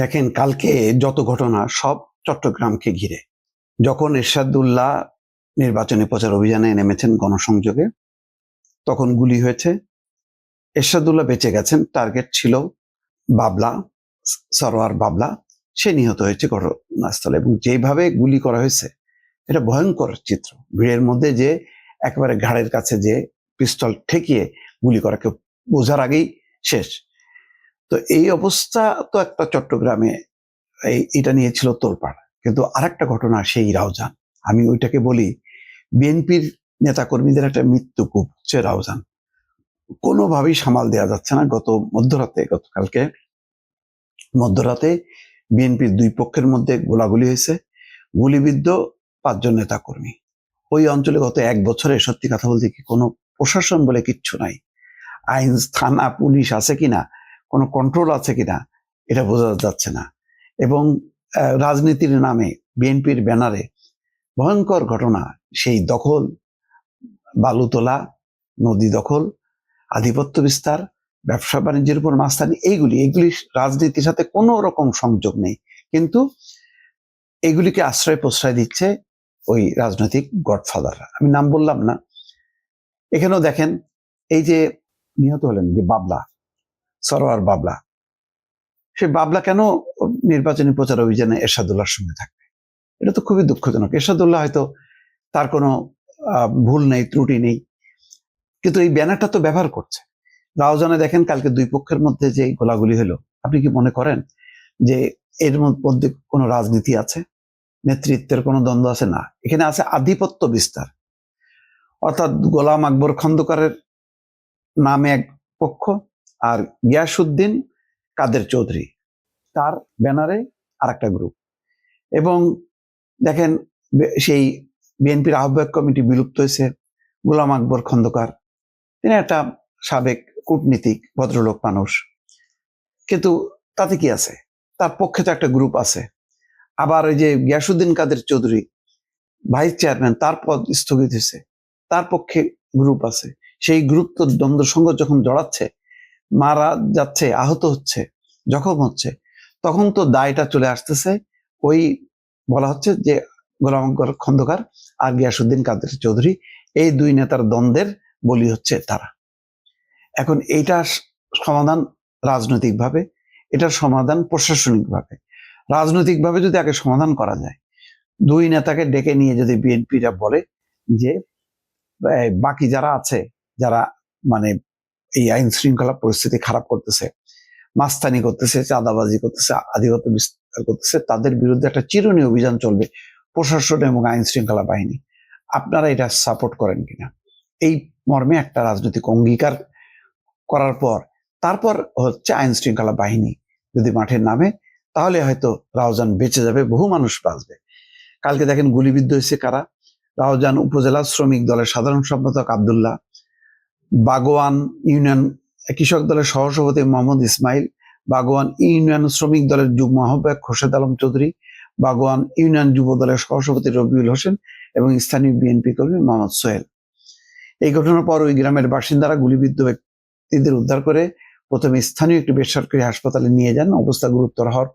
দেখেন কালকে যত ঘটনা, সব চট্টগ্রামকে ঘিরে। যখন এরশাদুল্লাহ নির্বাচনী প্রচার অভিযানে নেমেছেন গণসংযোগে, তখন গুলি হয়েছে। এরশাদুল্লাহ বেঁচে গেছেন, টার্গেট ছিল বাবলা সরোয়ার বাবলা, সে নিহত হয়েছে ঘটনাস্থলে এবং যেভাবে গুলি করা হয়েছে, এটা ভয়ঙ্কর চিত্র। ভিড়ের মধ্যে যে একেবারে ঘাড়ের কাছে যে পিস্তল ঠেকিয়ে গুলি করা, কেউ বোঝার আগেই শেষ। তো এই অবস্থা তো একটা চট্টগ্রামে এটা নিয়ে ছিল তোলপাড়। কিন্তু আরেকটা ঘটনা সেই রাউজান। আমি ওইটাকে বলি বিএনপির নেতাকর্মীদের একটা মৃত্যু কূপ হচ্ছে রাউজান। কোনোভাবেই সামাল দেওয়া যাচ্ছে না। গত মধ্যরাতে, গতকালকে মধ্যরাতে বিএনপির দুই পক্ষের মধ্যে গোলাগুলি হয়েছে। গুলিবিদ্ধ পাঁচজন নেতাকর্মী। ওই অঞ্চলে গত এক বছরে, সত্যি কথা বলতে কি কোনো প্রশাসন বলে কিচ্ছু নাই। আইন, থানা, পুলিশ আছে কিনা কোনো কন্ট্রোল আছে কিনা, এটা বোঝা যাচ্ছে না। এবং রাজনীতির নামে, বিএনপির ব্যানারে ভয়ঙ্কর ঘটনা, সেই দখল বালু তোলা নদী দখল, আধিপত্য বিস্তার, ব্যবসা বাণিজ্যের উপর মাস্তানি, এইগুলি এগুলি রাজনীতির সাথে কোনো রকম সংযোগ নেই। কিন্তু এগুলিকে আশ্রয় প্রশ্রয় দিচ্ছে ওই রাজনৈতিক গডফাদাররা। আমি নাম বললাম না। এখানেও দেখেন, এই যে নিহত হলেন যে বাবলা সরোয়ার বাবলা। সে বাবলা কেন নির্বাচনী প্রচার অভিযানে এরশাদুল্লাহর সঙ্গে থাকবে? এটা তো খুবই দুঃখজনক। এরশাদুল্লাহ হয়তো তার কোনো ভুল নেই, ত্রুটি নেই, কিন্তু এই ব্যানারটা তো ব্যবহার করছে। রাওজানে দেখেন কালকে দুই পক্ষের মধ্যে যে গোলাগুলি হলো, আপনি কি মনে করেন যে এর মধ্যে কোনো রাজনীতি আছে? নেতৃত্বের কোনো দ্বন্দ্ব আছে? না। এখানে আছে আধিপত্য বিস্তার। অর্থাৎ গোলাম আকবর খন্দকারের নামে এক পক্ষ আর গিয়াসুদ্দিন কাদের চৌধুরী তার ব্যানারে আর একটা গ্রুপ এবং দেখেন সেই বিএনপির আহ্বায়ক কমিটি বিলুপ্ত হয়েছে, গোলাম আকবর খন্দকার। তিনি একটা সাবেক কূটনীতিক, ভদ্রলোক মানুষ। কিন্তু তাতে কি আছে? তার পক্ষে তো একটা গ্রুপ আছে। আবার ওই যে গিয়াসুদ্দিন কাদের চৌধুরী ভাইস চেয়ারম্যান তার পদ স্থগিত হয়েছে। তার পক্ষে গ্রুপ আছে। সেই গ্রুপ তো দ্বন্দ্ব সংঘ যখন জড়াচ্ছে মারা যাচ্ছে, আহত হচ্ছে, জখম হচ্ছে, তখন তো দায়টা চলে আসতেছে ওই বলা হচ্ছে যে গোলাম খন্দকার আর গিয়াসুদ্দিন কাদের চৌধুরী, এই দুই নেতার দ্বন্দ্বের বলি হচ্ছে তারা। এখন এইটার সমাধান রাজনৈতিকভাবে, এটার সমাধান প্রশাসনিকভাবে। রাজনৈতিকভাবে যদি আগে সমাধান করা যায়, দুই নেতাকে ডেকে নিয়ে যদি বিএনপিরা বলে যে বাকি যারা আছে, যারা মানে এই আইন শৃঙ্খলা পরিস্থিতি খারাপ করতেছে, মাস্তানি করতেছে, চাঁদাবাজি করতেছে, আধিপত্য বিস্তার করতেছে, তাদের বিরুদ্ধে একটা চিরুনি অভিযান চলবে প্রশাসন এবং আইন শৃঙ্খলা বাহিনী। আপনারা এটা সাপোর্ট করেন কিনা? এই মর্মে একটা রাজনৈতিক অঙ্গীকার করার পর, তারপর হচ্ছে আইন শৃঙ্খলা বাহিনী যদি মাঠের নামে, তাহলে হয়তো রাউজান বেঁচে যাবে, বহু মানুষ বাঁচবে। কালকে দেখেন গুলিবিদ্ধ হয়েছে কারা? রাউজান উপজেলা শ্রমিক দলের সাধারণ সম্পাদক আবদুল্লাহ বাগোয়ান ইউনিয়ন, কৃষক দলের সহসভাপতি মোহাম্মদ ইসমাইল, বাগোয়ান ইউনিয়ন শ্রমিক দলের যুগ্ম আহ্বায়ক খোরশেদ আলম চৌধুরী, বাগোয়ান ইউনিয়ন যুব দলের সহসভাপতি রবিউল হোসেন এবং স্থানীয় বিএনপি কর্মী মোহাম্মদ সোহেল। এই ঘটনার পর ওই গ্রামের বাসিন্দারা গুলিবিদ্ধ ব্যক্তিদের উদ্ধার করে প্রথমে স্থানীয় একটি বেসরকারি হাসপাতালে নিয়ে যান। অবস্থা গুরুতর হওয়ার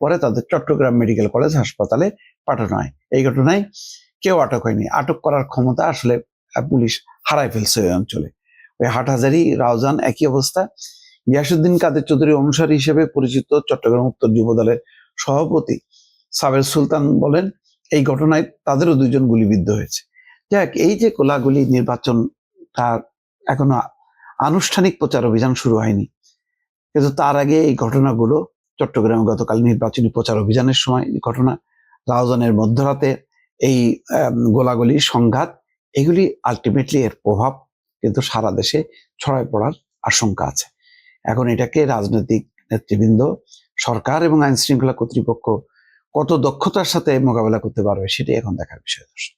পরে তাদের চট্টগ্রাম মেডিকেল কলেজ হাসপাতালে পাঠানো হয়। এই ঘটনায় কেউ আটক হয়নি। আটক করার ক্ষমতা আসলে পুলিশ হারাই ফেলছে ওই অঞ্চলে। হাটহাজারি, রাউজান একই অবস্থা। ইয়াসুদ্দিন কাদের চৌধুরী অনুসারী হিসেবে পরিচিত চট্টগ্রাম উত্তর যুব দলের সভাপতি সাবের সুলতান বলেন, এই ঘটনায় তাদেরও দুইজন গুলিবিদ্ধ হয়েছে। যাক, এই যে কোলাগুলি নির্বাচন, তার এখনও আনুষ্ঠানিক প্রচার অভিযান শুরু হয়নি। কিন্তু তার আগে এই ঘটনাগুলো চট্টগ্রামে গতকাল নির্বাচনী প্রচার অভিযানের সময় ঘটনা, রাউজানের মধ্যরাতে এই গোলাগুলি সংঘাত, এগুলি আলটিমেটলি এর প্রভাব কিন্তু সারা দেশে ছড়ায় পড়ার আশঙ্কা আছে। এখন এটাকে রাজনৈতিক নেতৃবৃন্দ, সরকার এবং আইন শৃঙ্খলা কর্তৃপক্ষ কত দক্ষতার সাথে মোকাবেলা করতে পারবে সেটাই এখন দেখার বিষয়। দর্শক